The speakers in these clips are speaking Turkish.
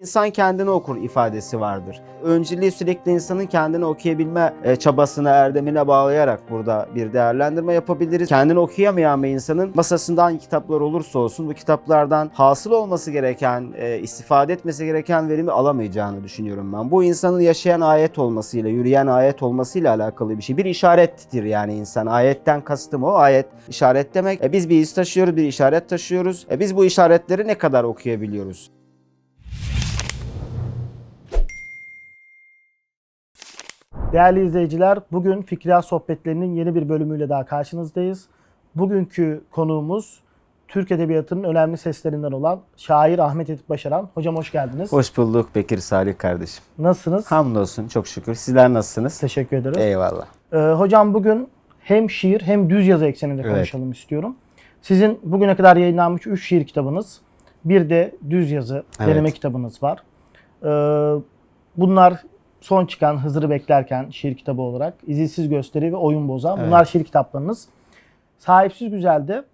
İnsan kendini okur ifadesi vardır. Önceliği sürekli insanın kendini okuyabilme e, çabasına, erdemine bağlayarak burada bir değerlendirme yapabiliriz. Kendini okuyamayan bir insanın masasında hangi kitaplar olursa olsun bu kitaplardan hasıl olması gereken, e, istifade etmesi gereken verimi alamayacağını düşünüyorum ben. Bu insanın yaşayan ayet olmasıyla, yürüyen ayet olmasıyla alakalı bir şey. Bir işarettir yani insan. Ayetten kastım o. Ayet işaret demek. E, biz bir iz taşıyoruz, bir işaret taşıyoruz. E, biz bu işaretleri ne kadar okuyabiliyoruz? Değerli izleyiciler, bugün Fikriyat Sohbetlerinin yeni bir bölümüyle daha karşınızdayız. Bugünkü konuğumuz Türk Edebiyatı'nın önemli seslerinden olan şair Ahmet Edip Başaran. Hocam hoş geldiniz. Hoş bulduk Bekir Salih kardeşim. Nasılsınız? Hamdolsun çok şükür. Sizler nasılsınız? Teşekkür ederiz. Eyvallah. Ee, hocam bugün hem şiir hem düz yazı ekseninde Evet. konuşalım istiyorum. Sizin bugüne kadar yayınlanmış 3 şiir kitabınız, bir de düz yazı Evet. deneme kitabınız var. Ee, bunlar son çıkan Hızır'ı Beklerken şiir kitabı olarak İzilsiz Gösteri ve Oyun Bozan. Bunlar şiir kitaplarınız. Sahipsiz Güzel'de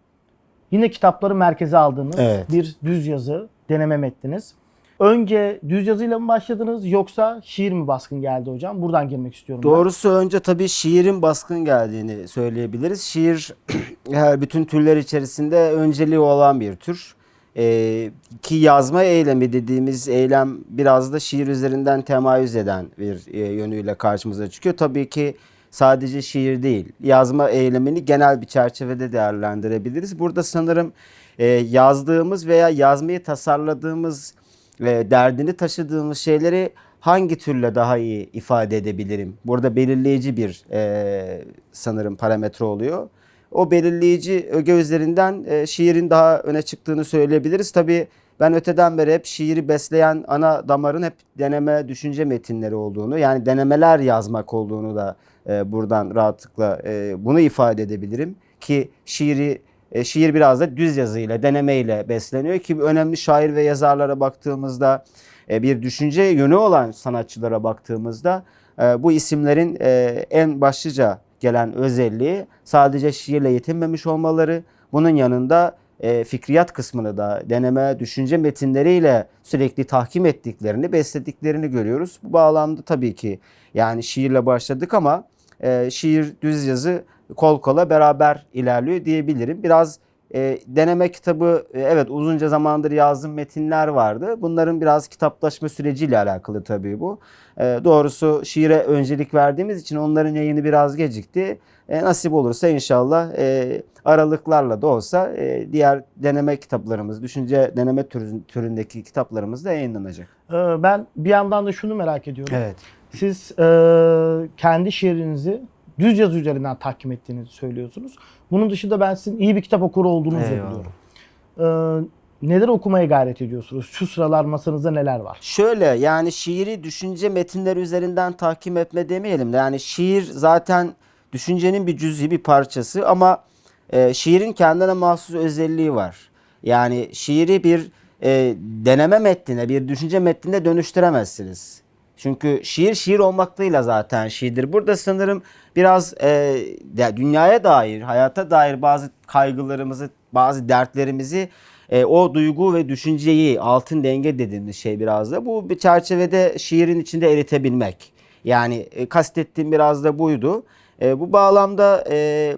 yine kitapları merkeze aldığınız Evet. bir düz yazı deneme metniniz. Önce düz yazıyla mı başladınız yoksa şiir mi baskın geldi hocam? Buradan girmek istiyorum. ben. Doğrusu önce tabii şiirin baskın geldiğini söyleyebiliriz. Şiir her bütün türler içerisinde önceliği olan bir tür. Ee, ki yazma eylemi dediğimiz eylem biraz da şiir üzerinden temayüz eden bir e, yönüyle karşımıza çıkıyor. Tabii ki sadece şiir değil, yazma eylemini genel bir çerçevede değerlendirebiliriz. Burada sanırım e, yazdığımız veya yazmayı tasarladığımız ve derdini taşıdığımız şeyleri hangi türle daha iyi ifade edebilirim? Burada belirleyici bir e, sanırım parametre oluyor. O belirleyici öge üzerinden e, şiirin daha öne çıktığını söyleyebiliriz. Tabii ben öteden beri hep şiiri besleyen ana damarın hep deneme düşünce metinleri olduğunu yani denemeler yazmak olduğunu da e, buradan rahatlıkla e, bunu ifade edebilirim. Ki şiiri e, şiir biraz da düz yazıyla, denemeyle besleniyor ki önemli şair ve yazarlara baktığımızda e, bir düşünce yönü olan sanatçılara baktığımızda e, bu isimlerin e, en başlıca gelen özelliği sadece şiirle yetinmemiş olmaları, bunun yanında e, fikriyat kısmını da deneme, düşünce metinleriyle sürekli tahkim ettiklerini, beslediklerini görüyoruz. Bu bağlamda tabii ki yani şiirle başladık ama e, şiir, düz yazı kol kola beraber ilerliyor diyebilirim. Biraz e, deneme kitabı e, evet uzunca zamandır yazdığım metinler vardı. Bunların biraz kitaplaşma süreciyle alakalı tabii bu. E, doğrusu şiire öncelik verdiğimiz için onların yayını biraz gecikti. E, nasip olursa inşallah e, aralıklarla da olsa e, diğer deneme kitaplarımız, düşünce deneme türü- türündeki kitaplarımız da yayınlanacak. Ee, Ben bir yandan da şunu merak ediyorum. Evet. Siz e, kendi şiirinizi düz yazı üzerinden tahkim ettiğinizi söylüyorsunuz. Bunun dışında ben sizin iyi bir kitap okuru olduğunuzu Eyvallah. biliyorum. Ee, neler okumaya gayret ediyorsunuz? Şu sıralar masanızda neler var? Şöyle yani şiiri düşünce metinleri üzerinden tahkim etme demeyelim de yani şiir zaten düşüncenin bir cüz'i bir parçası ama e, şiirin kendine mahsus özelliği var. Yani şiiri bir e, deneme metnine, bir düşünce metnine dönüştüremezsiniz. Çünkü şiir şiir olmaklığıyla zaten şiirdir. Burada sanırım biraz e, ya dünyaya dair, hayata dair bazı kaygılarımızı, bazı dertlerimizi e, o duygu ve düşünceyi altın denge dediğimiz şey biraz da bu bir çerçevede şiirin içinde eritebilmek. Yani e, kastettiğim biraz da buydu. E, bu bağlamda e,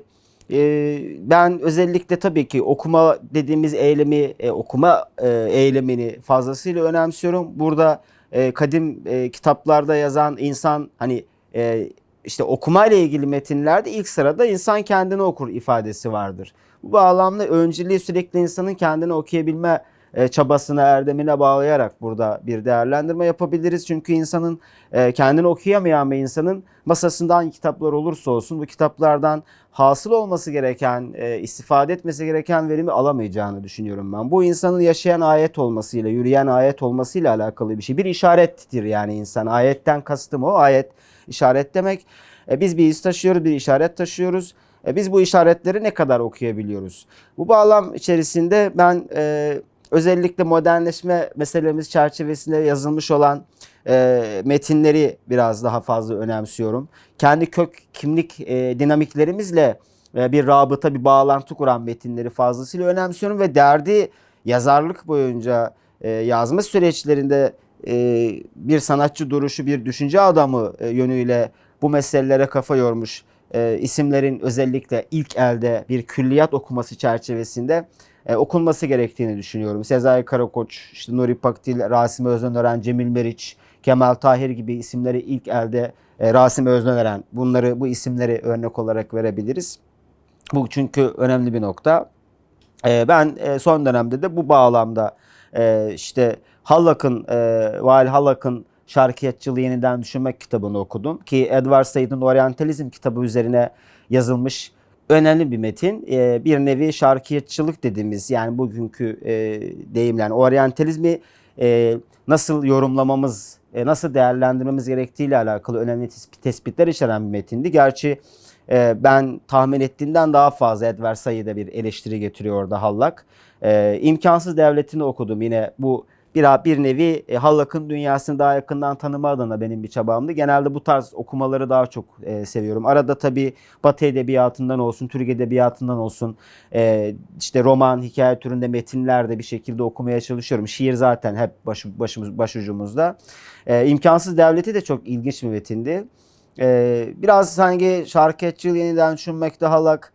e, ben özellikle tabii ki okuma dediğimiz eylemi, e, okuma e, eylemini fazlasıyla önemsiyorum. Burada e, kadim e, kitaplarda yazan insan hani e, işte okuma ile ilgili metinlerde ilk sırada insan kendini okur ifadesi vardır. Bu bağlamda önceliği sürekli insanın kendini okuyabilme çabasına, erdemine bağlayarak burada bir değerlendirme yapabiliriz. Çünkü insanın e, kendini okuyamayan bir insanın masasında hangi kitaplar olursa olsun bu kitaplardan hasıl olması gereken, e, istifade etmesi gereken verimi alamayacağını düşünüyorum ben. Bu insanın yaşayan ayet olmasıyla, yürüyen ayet olmasıyla alakalı bir şey. Bir işarettir yani insan. Ayetten kastım o. Ayet işaret demek. E, biz bir iz taşıyoruz, bir işaret taşıyoruz. E, biz bu işaretleri ne kadar okuyabiliyoruz? Bu bağlam içerisinde ben e, özellikle modernleşme meselemiz çerçevesinde yazılmış olan e, metinleri biraz daha fazla önemsiyorum. Kendi kök kimlik e, dinamiklerimizle e, bir rabıta, bir bağlantı kuran metinleri fazlasıyla önemsiyorum ve derdi yazarlık boyunca e, yazma süreçlerinde e, bir sanatçı duruşu, bir düşünce adamı e, yönüyle bu meselelere kafa yormuş e, isimlerin özellikle ilk elde bir külliyat okuması çerçevesinde e, okunması gerektiğini düşünüyorum. Sezai Karakoç, işte Nuri Pakdil, Rasim Öznören, Cemil Meriç, Kemal Tahir gibi isimleri ilk elde e, Rasim Öznören bunları bu isimleri örnek olarak verebiliriz. Bu çünkü önemli bir nokta. E, ben e, son dönemde de bu bağlamda e, işte Hallak'ın, e, Vail Hallak'ın Şarkiyatçılığı Yeniden Düşünmek kitabını okudum. Ki Edward Said'in Orientalizm kitabı üzerine yazılmış önemli bir metin. E, bir nevi şarkiyatçılık dediğimiz yani bugünkü e, deyimle Orientalizmi e, nasıl yorumlamamız, e, nasıl değerlendirmemiz gerektiğiyle alakalı önemli tespit- tespitler içeren bir metindi. Gerçi e, ben tahmin ettiğimden daha fazla Edward Said'e bir eleştiri getiriyor orada Hallak. E, İmkansız Devleti'ni okudum yine bu bir, bir nevi e, Hallak'ın dünyasını daha yakından tanıma adına benim bir çabamdı. Genelde bu tarz okumaları daha çok e, seviyorum. Arada tabii Batı edebiyatından olsun, Türk edebiyatından olsun, e, işte roman, hikaye türünde metinler de bir şekilde okumaya çalışıyorum. Şiir zaten hep baş, başımız, başucumuzda. E, İmkansız Devleti de çok ilginç bir metindi. E, biraz sanki şarkiyatçılığı yeniden düşünmekte Hallak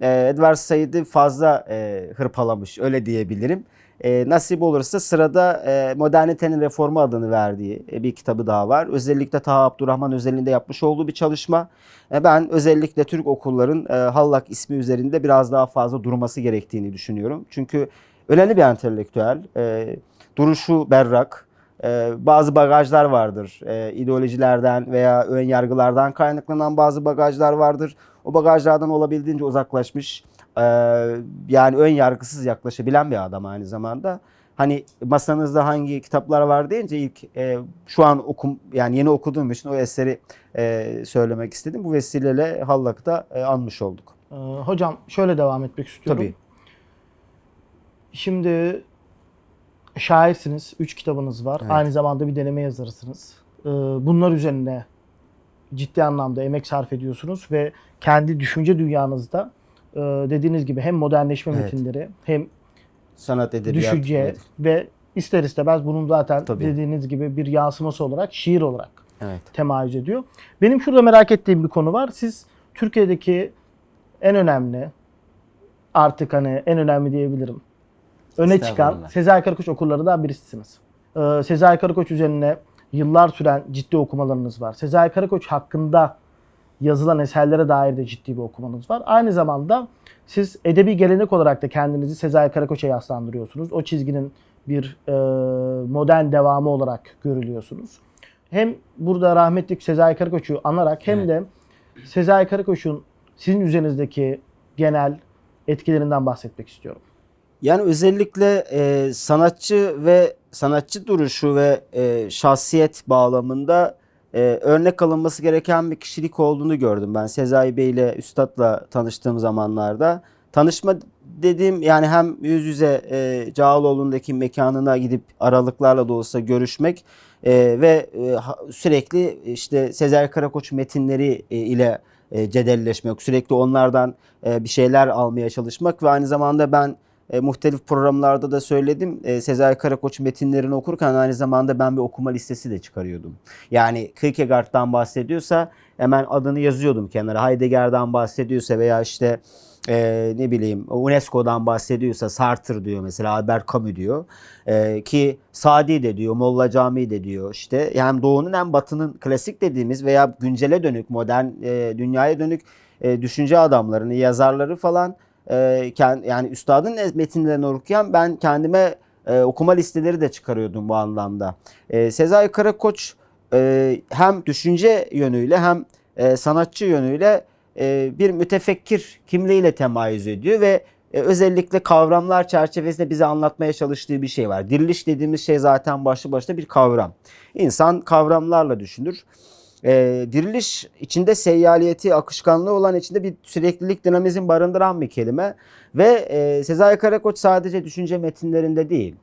e, Edward Said'i fazla e, hırpalamış öyle diyebilirim. E, nasip olursa sırada e, Modernitenin Reformu adını verdiği e, bir kitabı daha var. Özellikle Taha Abdurrahman özelinde yapmış olduğu bir çalışma. E, ben özellikle Türk okulların e, Hallak ismi üzerinde biraz daha fazla durması gerektiğini düşünüyorum. Çünkü önemli bir entelektüel. E, duruşu berrak. E, bazı bagajlar vardır. E, ideolojilerden veya ön yargılardan kaynaklanan bazı bagajlar vardır. O bagajlardan olabildiğince uzaklaşmış. E, yani ön yargısız yaklaşabilen bir adam aynı zamanda. Hani masanızda hangi kitaplar var deyince ilk e, şu an okum yani yeni okuduğum için o eseri e, söylemek istedim. Bu vesileyle Hallak'ta e, anmış olduk. Ee, hocam şöyle devam etmek istiyorum. Tabii. Şimdi şairsiniz. Üç kitabınız var. Evet. Aynı zamanda bir deneme yazarısınız. Ee, bunlar üzerine ciddi anlamda emek sarf ediyorsunuz ve kendi düşünce dünyanızda e, dediğiniz gibi hem modernleşme Evet. metinleri hem Sanat edebiyat. düşünce evet. ve ister istemez bunun zaten Tabii. dediğiniz gibi bir yansıması olarak şiir olarak Evet. temayüz ediyor. Benim şurada merak ettiğim bir konu var. Siz Türkiye'deki en önemli artık hani en önemli diyebilirim. Öne çıkan Estağfurullah. Sezai Karakoç okurlarından birisisiniz. Ee, Sezai Karakoç üzerine yıllar süren ciddi okumalarınız var. Sezai Karakoç hakkında yazılan eserlere dair de ciddi bir okumanız var. Aynı zamanda siz edebi gelenek olarak da kendinizi Sezai Karakoç'a yaslandırıyorsunuz. O çizginin bir e, modern devamı olarak görülüyorsunuz. Hem burada rahmetli Sezai Karakoç'u anarak hem de Sezai Karakoç'un sizin üzerinizdeki genel etkilerinden bahsetmek istiyorum. Yani özellikle e, sanatçı ve sanatçı duruşu ve e, şahsiyet bağlamında e, örnek alınması gereken bir kişilik olduğunu gördüm ben Sezai Bey ile Üstad'la tanıştığım zamanlarda. Tanışma dediğim yani hem yüz yüze e, Cağaloğlu'ndaki mekanına gidip aralıklarla da olsa görüşmek e, ve e, sürekli işte Sezer Karakoç metinleri e, ile e, cedelleşmek, sürekli onlardan e, bir şeyler almaya çalışmak ve aynı zamanda ben e, muhtelif programlarda da söyledim. E, Sezai Karakoç metinlerini okurken aynı zamanda ben bir okuma listesi de çıkarıyordum. Yani Kierkegaard'dan bahsediyorsa hemen adını yazıyordum kenara. Heidegger'dan bahsediyorsa veya işte e, ne bileyim UNESCO'dan bahsediyorsa Sartre diyor mesela Albert Camus diyor. E, ki Sadi de diyor, Molla Camii de diyor işte. Hem doğunun hem batının klasik dediğimiz veya güncele dönük, modern e, dünyaya dönük e, düşünce adamlarını, yazarları falan e, kend- yani üstadın metinlerini okurken ben kendime e, okuma listeleri de çıkarıyordum bu anlamda. E, Sezai Karakoç e, hem düşünce yönüyle hem e, sanatçı yönüyle e, bir mütefekkir kimliğiyle temayüz ediyor ve e, özellikle kavramlar çerçevesinde bize anlatmaya çalıştığı bir şey var. Diriliş dediğimiz şey zaten başlı başına bir kavram. İnsan kavramlarla düşünür. E, diriliş içinde seyyaliyeti, akışkanlığı olan içinde bir süreklilik, dinamizm barındıran bir kelime. Ve e, Sezai Karakoç sadece düşünce metinlerinde değil,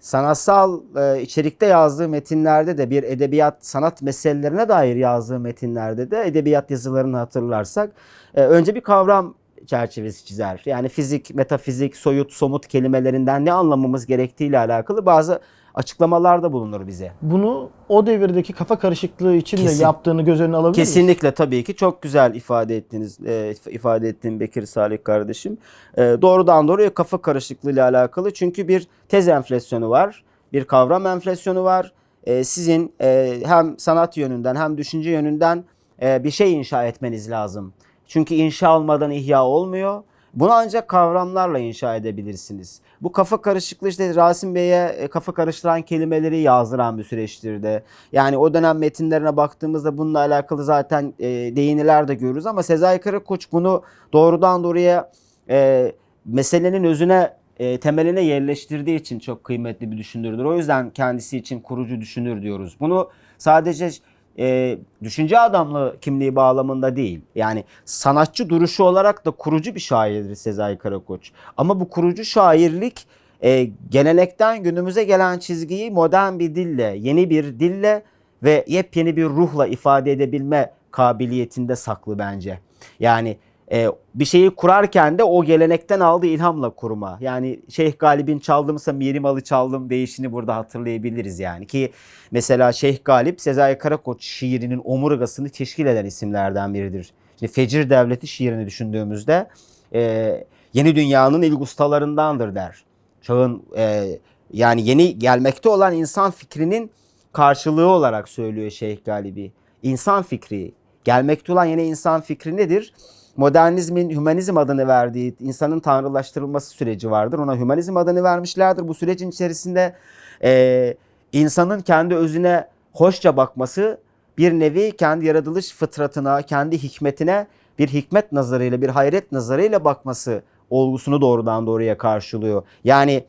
sanatsal e, içerikte yazdığı metinlerde de bir edebiyat sanat meselelerine dair yazdığı metinlerde de edebiyat yazılarını hatırlarsak e, önce bir kavram çerçevesi çizer. Yani fizik, metafizik, soyut, somut kelimelerinden ne anlamamız gerektiğiyle alakalı bazı açıklamalarda bulunur bize. Bunu o devirdeki kafa karışıklığı için Kesin. de yaptığını göz önüne alabilir miyiz? Kesinlikle tabii ki çok güzel ifade ettiniz, e, ifade ettin Bekir Salih kardeşim. E, doğrudan doğruya kafa karışıklığı ile alakalı çünkü bir tez enflasyonu var, bir kavram enflasyonu var. E, sizin e, hem sanat yönünden hem düşünce yönünden e, bir şey inşa etmeniz lazım. Çünkü inşa olmadan ihya olmuyor. Bunu ancak kavramlarla inşa edebilirsiniz. Bu kafa karışıklığı işte Rasim Bey'e e, kafa karıştıran kelimeleri yazdıran bir süreçtir de. Yani o dönem metinlerine baktığımızda bununla alakalı zaten e, değiniler de görürüz ama Sezai Karakoç bunu doğrudan doğruya e, meselenin özüne e, temeline yerleştirdiği için çok kıymetli bir düşünürdür. O yüzden kendisi için kurucu düşünür diyoruz. Bunu sadece e, düşünce adamlığı kimliği bağlamında değil. Yani sanatçı duruşu olarak da kurucu bir şairdir Sezai Karakoç. Ama bu kurucu şairlik e, gelenekten günümüze gelen çizgiyi modern bir dille, yeni bir dille ve yepyeni bir ruhla ifade edebilme kabiliyetinde saklı bence. Yani e, bir şeyi kurarken de o gelenekten aldığı ilhamla kurma. Yani Şeyh Galip'in çaldımsa Miri Malı çaldım değişini burada hatırlayabiliriz yani. Ki mesela Şeyh Galip Sezai Karakoç şiirinin omurgasını teşkil eden isimlerden biridir. Şimdi Fecir Devleti şiirini düşündüğümüzde e, yeni dünyanın ilk ustalarındandır der. Çağın e, yani yeni gelmekte olan insan fikrinin karşılığı olarak söylüyor Şeyh Galibi. İnsan fikri, gelmekte olan yeni insan fikri nedir? Modernizmin hümanizm adını verdiği insanın tanrılaştırılması süreci vardır. Ona hümanizm adını vermişlerdir. Bu sürecin içerisinde e, insanın kendi özüne hoşça bakması bir nevi kendi yaratılış fıtratına, kendi hikmetine bir hikmet nazarıyla, bir hayret nazarıyla bakması olgusunu doğrudan doğruya karşılıyor. Yani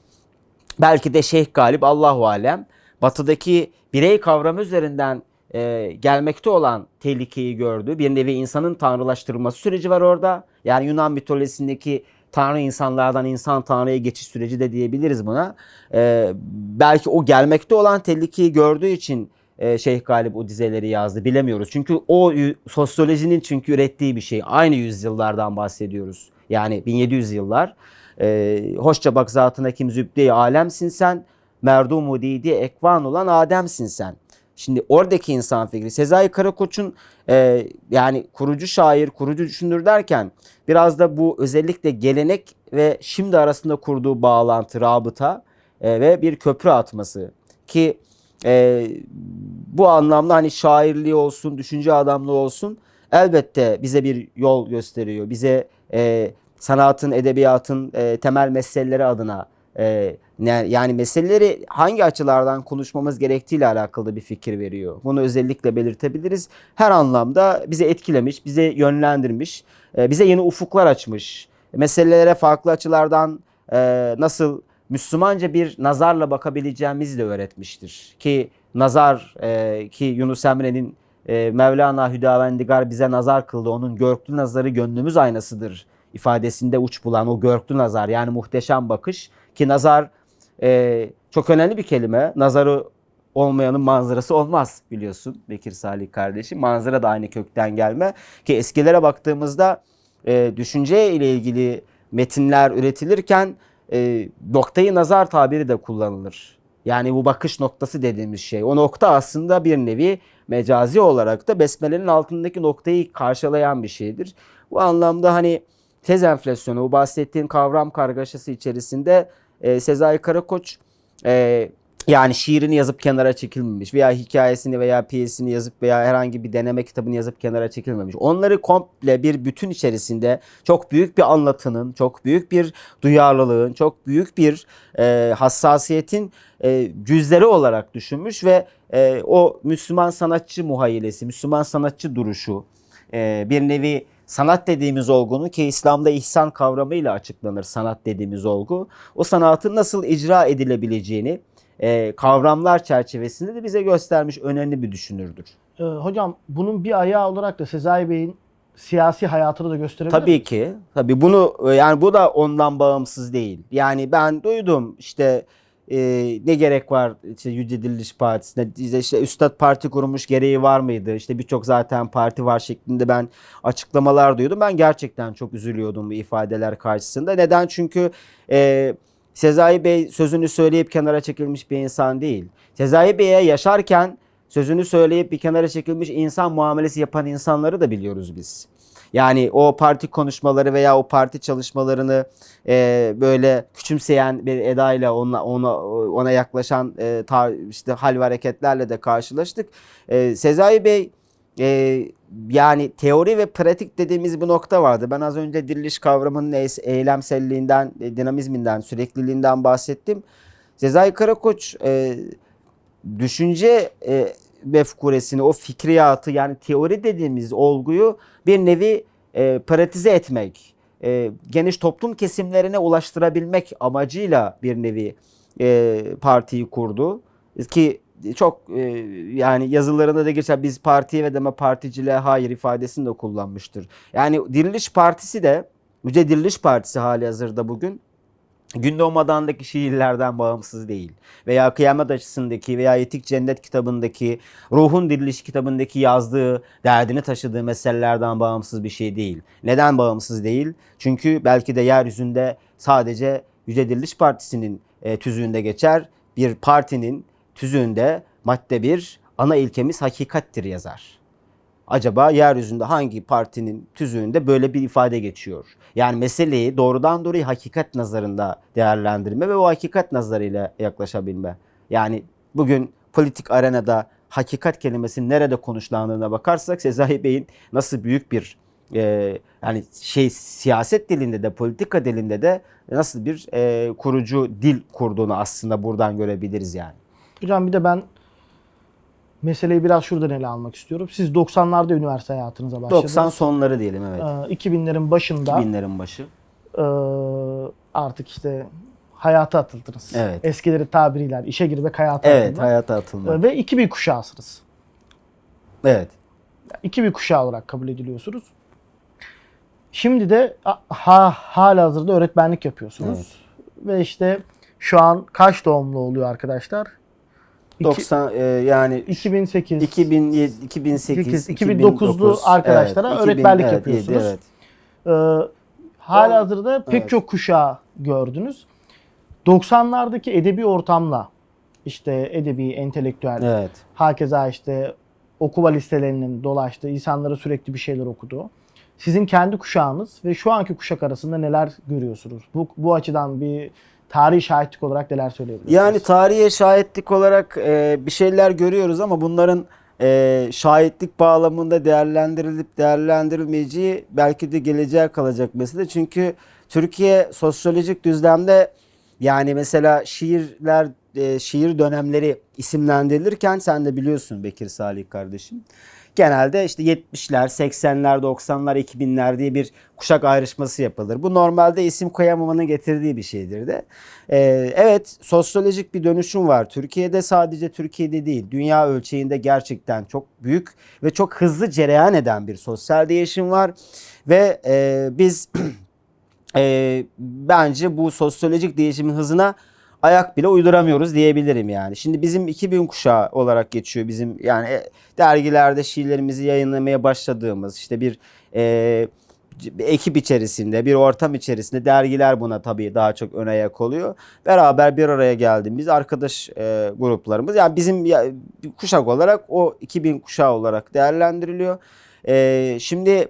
belki de Şeyh Galip Allahu alem batıdaki birey kavramı üzerinden e, gelmekte olan tehlikeyi gördü. Bir nevi insanın tanrılaştırılması süreci var orada. Yani Yunan mitolojisindeki tanrı insanlardan insan tanrıya geçiş süreci de diyebiliriz buna. E, belki o gelmekte olan tehlikeyi gördüğü için e, Şeyh Galip o dizeleri yazdı. Bilemiyoruz. Çünkü o sosyolojinin çünkü ürettiği bir şey. Aynı yüzyıllardan bahsediyoruz. Yani 1700 yıllar. E, hoşça bak zatına kim zübde alemsin sen. Merdumu didi ekvan olan Adem'sin sen. Şimdi oradaki insan fikri Sezai Karakoç'un e, yani kurucu şair, kurucu düşünür derken biraz da bu özellikle gelenek ve şimdi arasında kurduğu bağlantı, rabıta e, ve bir köprü atması ki e, bu anlamda hani şairliği olsun, düşünce adamlığı olsun elbette bize bir yol gösteriyor. Bize e, sanatın, edebiyatın e, temel meseleleri adına e, yani meseleleri hangi açılardan konuşmamız gerektiğiyle alakalı bir fikir veriyor. Bunu özellikle belirtebiliriz. Her anlamda bizi etkilemiş, bize yönlendirmiş, e, bize yeni ufuklar açmış. Meselelere farklı açılardan e, nasıl Müslümanca bir nazarla bakabileceğimizi de öğretmiştir. Ki nazar e, ki Yunus Emre'nin Mevlana Hüdavendigar bize nazar kıldı. Onun görklü nazarı gönlümüz aynasıdır ifadesinde uç bulan o görklü nazar yani muhteşem bakış ki nazar e, çok önemli bir kelime. Nazarı olmayanın manzarası olmaz biliyorsun Bekir Salih kardeşim. Manzara da aynı kökten gelme ki eskilere baktığımızda e, düşünce ile ilgili metinler üretilirken e, noktayı nazar tabiri de kullanılır. Yani bu bakış noktası dediğimiz şey. O nokta aslında bir nevi mecazi olarak da besmelenin altındaki noktayı karşılayan bir şeydir. Bu anlamda hani tez enflasyonu, bu bahsettiğim kavram kargaşası içerisinde e, Sezai Karakoç e, yani şiirini yazıp kenara çekilmemiş veya hikayesini veya piyesini yazıp veya herhangi bir deneme kitabını yazıp kenara çekilmemiş. Onları komple bir bütün içerisinde çok büyük bir anlatının, çok büyük bir duyarlılığın, çok büyük bir e, hassasiyetin e, cüzleri olarak düşünmüş ve e, o Müslüman sanatçı muhayyilesi, Müslüman sanatçı duruşu, e, bir nevi sanat dediğimiz olgunun ki İslam'da ihsan kavramıyla açıklanır sanat dediğimiz olgu. O sanatın nasıl icra edilebileceğini e, kavramlar çerçevesinde de bize göstermiş önemli bir düşünürdür. Ee, hocam bunun bir ayağı olarak da Sezai Bey'in siyasi hayatını da gösterebilir Tabii miyiz? ki. Tabii bunu e, yani bu da ondan bağımsız değil. Yani ben duydum işte e, ne gerek var işte Yüce Diriliş Partisi'ne işte, işte Üstad Parti kurmuş gereği var mıydı? İşte birçok zaten parti var şeklinde ben açıklamalar duydum. Ben gerçekten çok üzülüyordum bu ifadeler karşısında. Neden? Çünkü e, Sezai Bey sözünü söyleyip kenara çekilmiş bir insan değil. Sezai Bey'e yaşarken sözünü söyleyip bir kenara çekilmiş insan muamelesi yapan insanları da biliyoruz biz. Yani o parti konuşmaları veya o parti çalışmalarını e, böyle küçümseyen bir edayla ona ona ona yaklaşan e, tar- işte hal ve hareketlerle de karşılaştık. E, Sezai Bey e, yani teori ve pratik dediğimiz bir nokta vardı. Ben az önce diriliş kavramının eylemselliğinden, e, dinamizminden, sürekliliğinden bahsettim. Sezai Karakoç e, düşünce e, mefkuresini, o fikriyatı yani teori dediğimiz olguyu bir nevi e, pratize etmek, e, geniş toplum kesimlerine ulaştırabilmek amacıyla bir nevi e, partiyi kurdu. Ki çok e, yani yazılarında da geçer biz partiye ve deme particiliğe hayır ifadesini de kullanmıştır. Yani Diriliş Partisi de Yüce Diriliş Partisi hali hazırda bugün Gündoğmadan'daki şiirlerden bağımsız değil. Veya Kıyamet Açısı'ndaki veya Etik Cennet kitabındaki, Ruhun Diriliş kitabındaki yazdığı, derdini taşıdığı meselelerden bağımsız bir şey değil. Neden bağımsız değil? Çünkü belki de yeryüzünde sadece Yüce Diriliş Partisi'nin e, tüzüğünde geçer. Bir partinin tüzüğünde madde bir ana ilkemiz hakikattir yazar. Acaba yeryüzünde hangi partinin tüzüğünde böyle bir ifade geçiyor? Yani meseleyi doğrudan doğruya hakikat nazarında değerlendirme ve o hakikat nazarıyla yaklaşabilme. Yani bugün politik arenada hakikat kelimesinin nerede konuşlandığına bakarsak Sezai Bey'in nasıl büyük bir e, yani şey siyaset dilinde de politika dilinde de nasıl bir e, kurucu dil kurduğunu aslında buradan görebiliriz yani. Hocam bir de ben meseleyi biraz şuradan ele almak istiyorum. Siz 90'larda üniversite hayatınıza başladınız. 90 sonları diyelim evet. Ee, 2000'lerin başında 2000'lerin başı. e, artık işte hayata atıldınız. Evet. Eskileri tabiriyle işe girmek hayata Evet atılma. hayata atılma. Ee, Ve 2000 kuşağısınız. Evet. 2000 kuşağı olarak kabul ediliyorsunuz. Şimdi de ha, hala hazırda öğretmenlik yapıyorsunuz. Ve işte şu an kaç doğumlu oluyor arkadaşlar? İki- 90 e, yani 2008, 2007 2008 2009'lu arkadaşlara öğretmenlik yapıyorsunuz. Evet. Ee, hala hazırda pek Evet. çok kuşağı gördünüz. 90'lardaki edebi ortamla işte edebi, entelektüel, Evet. hakeza işte okuma listelerinin dolaştığı, insanlara sürekli bir şeyler okuduğu. Sizin kendi kuşağınız ve şu anki kuşak arasında neler görüyorsunuz? Bu, bu açıdan bir tarihi şahitlik olarak neler söyleyebilirsiniz? Yani tarihe şahitlik olarak e, bir şeyler görüyoruz ama bunların e, şahitlik bağlamında değerlendirilip değerlendirilmeyeceği belki de geleceğe kalacak mesele. Çünkü Türkiye sosyolojik düzlemde yani mesela şiirler e, şiir dönemleri isimlendirilirken sen de biliyorsun Bekir Salih kardeşim. Genelde işte 70'ler, 80'ler, 90'lar, 2000'ler diye bir kuşak ayrışması yapılır. Bu normalde isim koyamamanın getirdiği bir şeydir de. Ee, evet sosyolojik bir dönüşüm var. Türkiye'de sadece Türkiye'de değil dünya ölçeğinde gerçekten çok büyük ve çok hızlı cereyan eden bir sosyal değişim var. Ve e, biz e, bence bu sosyolojik değişimin hızına ayak bile uyduramıyoruz diyebilirim yani. Şimdi bizim 2000 kuşağı olarak geçiyor bizim yani e, dergilerde şiirlerimizi yayınlamaya başladığımız işte bir e, bir ekip içerisinde, bir ortam içerisinde dergiler buna tabii daha çok ön ayak oluyor. Beraber bir araya geldiğimiz arkadaş e, gruplarımız yani bizim ya, kuşak olarak o 2000 kuşağı olarak değerlendiriliyor. E, şimdi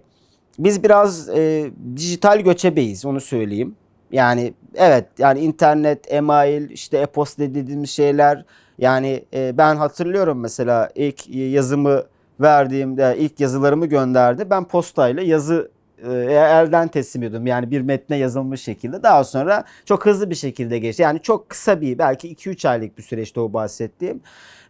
biz biraz e, dijital göçebeyiz onu söyleyeyim. Yani evet yani internet, email, işte e-posta dediğimiz şeyler yani e, ben hatırlıyorum mesela ilk yazımı verdiğimde ilk yazılarımı gönderdi. Ben postayla yazı e, elden teslim ediyordum. Yani bir metne yazılmış şekilde. Daha sonra çok hızlı bir şekilde geçti. Yani çok kısa bir belki 2-3 aylık bir süreçte o bahsettiğim.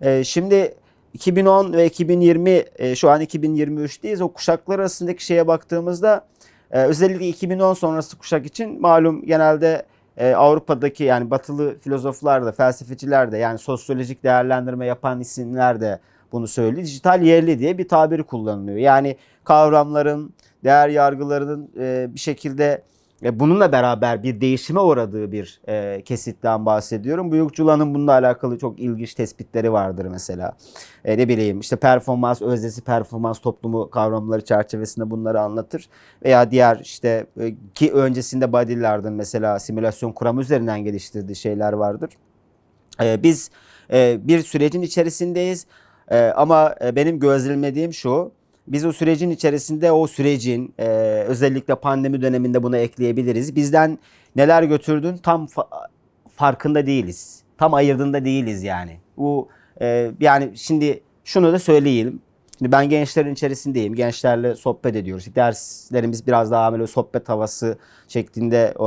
E, şimdi 2010 ve 2020 e, şu an 2023'teyiz. O kuşaklar arasındaki şeye baktığımızda e, özellikle 2010 sonrası kuşak için malum genelde e, Avrupa'daki yani batılı filozoflar da felsefeciler de yani sosyolojik değerlendirme yapan isimler de bunu söylüyor. Dijital yerli diye bir tabiri kullanılıyor. Yani kavramların, değer yargılarının e, bir şekilde e, bununla beraber bir değişime uğradığı bir e, kesitten bahsediyorum. Büyük Cula'nın bununla alakalı çok ilginç tespitleri vardır mesela. E, ne bileyim işte performans, öznesi performans toplumu kavramları çerçevesinde bunları anlatır. Veya diğer işte e, ki öncesinde Baudrillard'ın mesela simülasyon kuramı üzerinden geliştirdiği şeyler vardır. E, biz e, bir sürecin içerisindeyiz E, ama e, benim gözlemlediğim şu. Biz o sürecin içerisinde o sürecin e, özellikle pandemi döneminde buna ekleyebiliriz. Bizden neler götürdün tam fa- farkında değiliz. Tam ayırdığında değiliz yani. Bu e, yani şimdi şunu da söyleyelim. Şimdi ben gençlerin içerisindeyim. Gençlerle sohbet ediyoruz. Derslerimiz biraz daha böyle sohbet havası şeklinde e,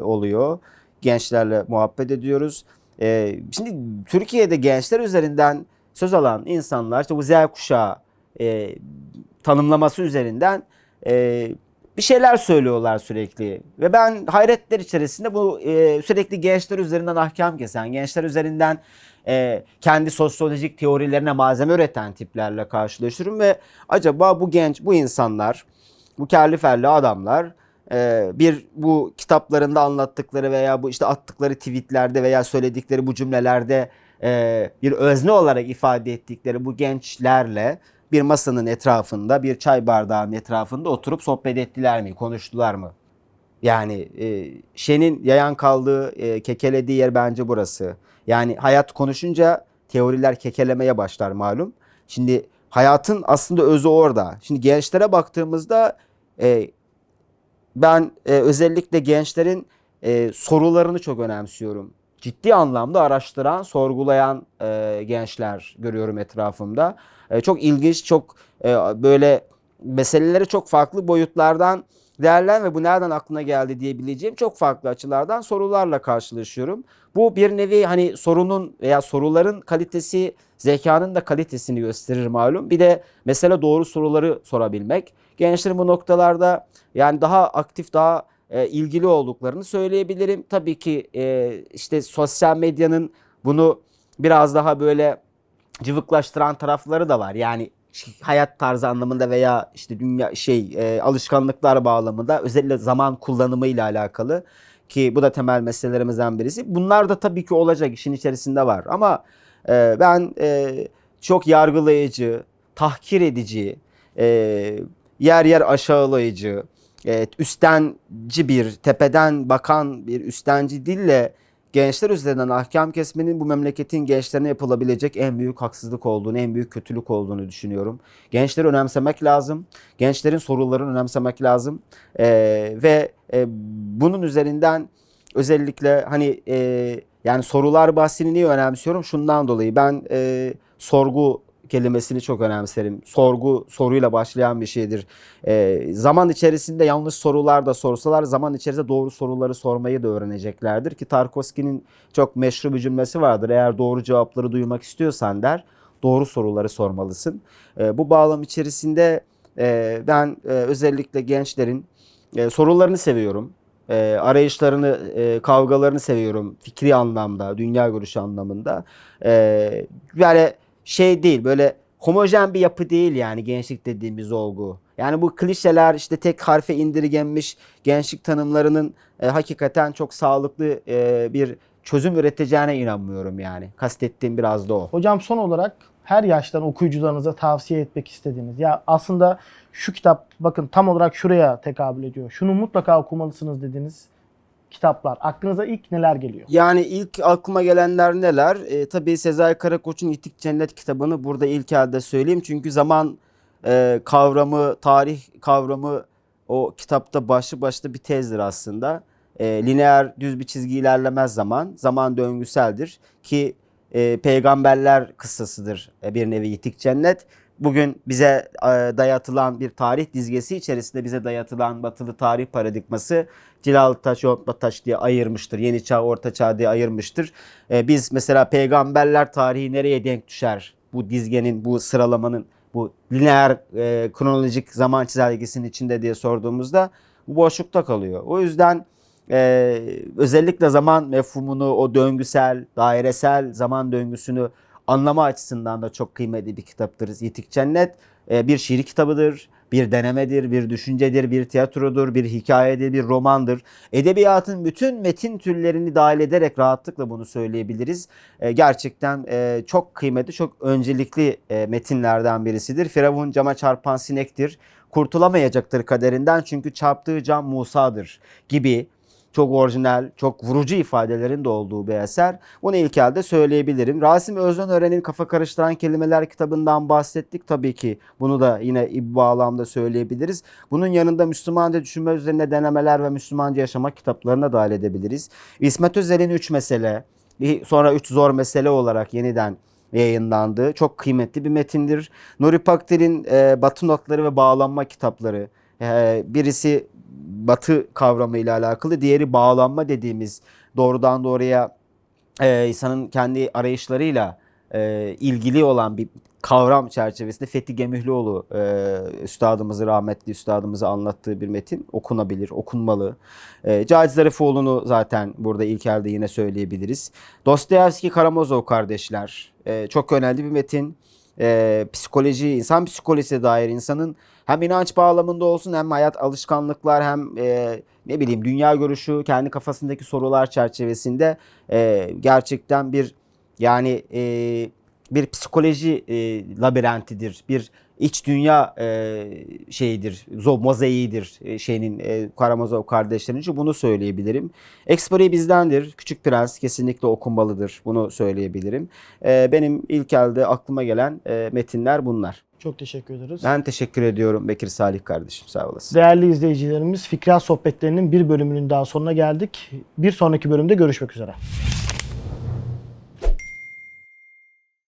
oluyor. Gençlerle muhabbet ediyoruz. E, şimdi Türkiye'de gençler üzerinden söz alan insanlar işte bu Z kuşağı e, tanımlaması üzerinden e, bir şeyler söylüyorlar sürekli. Ve ben hayretler içerisinde bu e, sürekli gençler üzerinden ahkam kesen, gençler üzerinden e, kendi sosyolojik teorilerine malzeme üreten tiplerle karşılaşıyorum ve acaba bu genç, bu insanlar, bu kerli ferli adamlar e, bir bu kitaplarında anlattıkları veya bu işte attıkları tweetlerde veya söyledikleri bu cümlelerde e, bir özne olarak ifade ettikleri bu gençlerle bir masanın etrafında, bir çay bardağının etrafında oturup sohbet ettiler mi, konuştular mı? Yani e, Şen'in yayan kaldığı, e, kekelediği yer bence burası. Yani hayat konuşunca teoriler kekelemeye başlar malum. Şimdi hayatın aslında özü orada. Şimdi gençlere baktığımızda e, ben e, özellikle gençlerin e, sorularını çok önemsiyorum. Ciddi anlamda araştıran, sorgulayan e, gençler görüyorum etrafımda. E, çok ilginç, çok e, böyle meseleleri çok farklı boyutlardan değerlen ve bu nereden aklına geldi diyebileceğim çok farklı açılardan sorularla karşılaşıyorum. Bu bir nevi hani sorunun veya soruların kalitesi zekanın da kalitesini gösterir malum. Bir de mesele doğru soruları sorabilmek. Gençlerin bu noktalarda yani daha aktif, daha e, ilgili olduklarını söyleyebilirim. Tabii ki e, işte sosyal medyanın bunu biraz daha böyle cıvıklaştıran tarafları da var. Yani hayat tarzı anlamında veya işte dünya şey e, alışkanlıklar bağlamında özellikle zaman kullanımı ile alakalı ki bu da temel meselelerimizden birisi. Bunlar da tabii ki olacak işin içerisinde var ama e, ben e, çok yargılayıcı, tahkir edici, e, yer yer aşağılayıcı, e, üstenci bir tepeden bakan bir üstenci dille gençler üzerinden ahkam kesmenin bu memleketin gençlerine yapılabilecek en büyük haksızlık olduğunu, en büyük kötülük olduğunu düşünüyorum. Gençleri önemsemek lazım. Gençlerin sorularını önemsemek lazım. Ee, ve e, bunun üzerinden özellikle hani e, yani sorular bahsini niye önemsiyorum? Şundan dolayı ben e, sorgu kelimesini çok önemserim. Sorgu soruyla başlayan bir şeydir. Ee, zaman içerisinde yanlış sorular da sorsalar zaman içerisinde doğru soruları sormayı da öğreneceklerdir. Ki Tarkovski'nin çok meşhur bir cümlesi vardır. Eğer doğru cevapları duymak istiyorsan der doğru soruları sormalısın. Ee, bu bağlam içerisinde e, ben e, özellikle gençlerin e, sorularını seviyorum. E, arayışlarını, e, kavgalarını seviyorum fikri anlamda, dünya görüşü anlamında. E, böyle şey değil böyle homojen bir yapı değil yani gençlik dediğimiz olgu. Yani bu klişeler işte tek harfe indirgenmiş gençlik tanımlarının e, hakikaten çok sağlıklı e, bir çözüm üreteceğine inanmıyorum yani. Kastettiğim biraz da o. Hocam son olarak her yaştan okuyucularınıza tavsiye etmek istediğiniz. Ya aslında şu kitap bakın tam olarak şuraya tekabül ediyor. Şunu mutlaka okumalısınız dediğiniz kitaplar. Aklınıza ilk neler geliyor? Yani ilk aklıma gelenler neler? E, tabii Sezai Karakoç'un İtik Cennet kitabını burada ilk elde söyleyeyim. Çünkü zaman e, kavramı, tarih kavramı o kitapta başlı başlı bir tezdir aslında. E, lineer düz bir çizgi ilerlemez zaman. Zaman döngüseldir ki e, peygamberler kıssasıdır e, bir nevi Yitik Cennet. Bugün bize e, dayatılan bir tarih dizgesi içerisinde bize dayatılan batılı tarih paradigması Cilalı taş, yontma taş diye ayırmıştır. Yeni çağ, orta çağ diye ayırmıştır. E, biz mesela peygamberler tarihi nereye denk düşer? Bu dizgenin, bu sıralamanın, bu lineer e, kronolojik zaman çizelgesinin içinde diye sorduğumuzda bu boşlukta kalıyor. O yüzden özellikle zaman mefhumunu, o döngüsel, dairesel zaman döngüsünü anlama açısından da çok kıymetli bir kitaptır. Yitik Cennet e, bir şiir kitabıdır. bir denemedir, bir düşüncedir, bir tiyatrodur, bir hikayedir, bir romandır. Edebiyatın bütün metin türlerini dahil ederek rahatlıkla bunu söyleyebiliriz. E, gerçekten e, çok kıymetli, çok öncelikli e, metinlerden birisidir. Firavun cama çarpan sinektir. Kurtulamayacaktır kaderinden çünkü çarptığı cam Musa'dır gibi çok orijinal, çok vurucu ifadelerin de olduğu bir eser. Bunu ilk elde söyleyebilirim. Rasim Özdenören'in Kafa Karıştıran Kelimeler kitabından bahsettik. Tabii ki bunu da yine bağlamda söyleyebiliriz. Bunun yanında Müslümanca düşünme üzerine denemeler ve Müslümanca yaşamak kitaplarına dahil edebiliriz. İsmet Özel'in Üç Mesele, sonra Üç Zor Mesele olarak yeniden yayınlandı. Çok kıymetli bir metindir. Nuri Pakdil'in e, Batı Notları ve Bağlanma kitapları. E, birisi Batı kavramıyla alakalı, diğeri bağlanma dediğimiz doğrudan doğruya e, insanın kendi arayışlarıyla e, ilgili olan bir kavram çerçevesinde Fethi Gemühlüoğlu e, üstadımızı, rahmetli üstadımızı anlattığı bir metin okunabilir, okunmalı. E, Cahit Zarifoğlu'nu zaten burada ilk elde yine söyleyebiliriz. Dostoyevski Karamazov kardeşler e, çok önemli bir metin. E, psikoloji, insan psikolojisine dair insanın hem inanç bağlamında olsun hem hayat alışkanlıklar hem e, ne bileyim dünya görüşü, kendi kafasındaki sorular çerçevesinde e, gerçekten bir yani e, bir psikoloji e, labirentidir. Bir iç dünya e, şeyidir, mozaiğidir e, şeyinin e, Karamazov kardeşlerin için bunu söyleyebilirim. Experi bizdendir. Küçük Prens kesinlikle okunmalıdır. Bunu söyleyebilirim. E, benim ilk elde aklıma gelen e, metinler bunlar. Çok teşekkür ederiz. Ben teşekkür ediyorum Bekir Salih kardeşim. Sağ olasın. Değerli izleyicilerimiz Fikra Sohbetlerinin bir bölümünün daha sonuna geldik. Bir sonraki bölümde görüşmek üzere.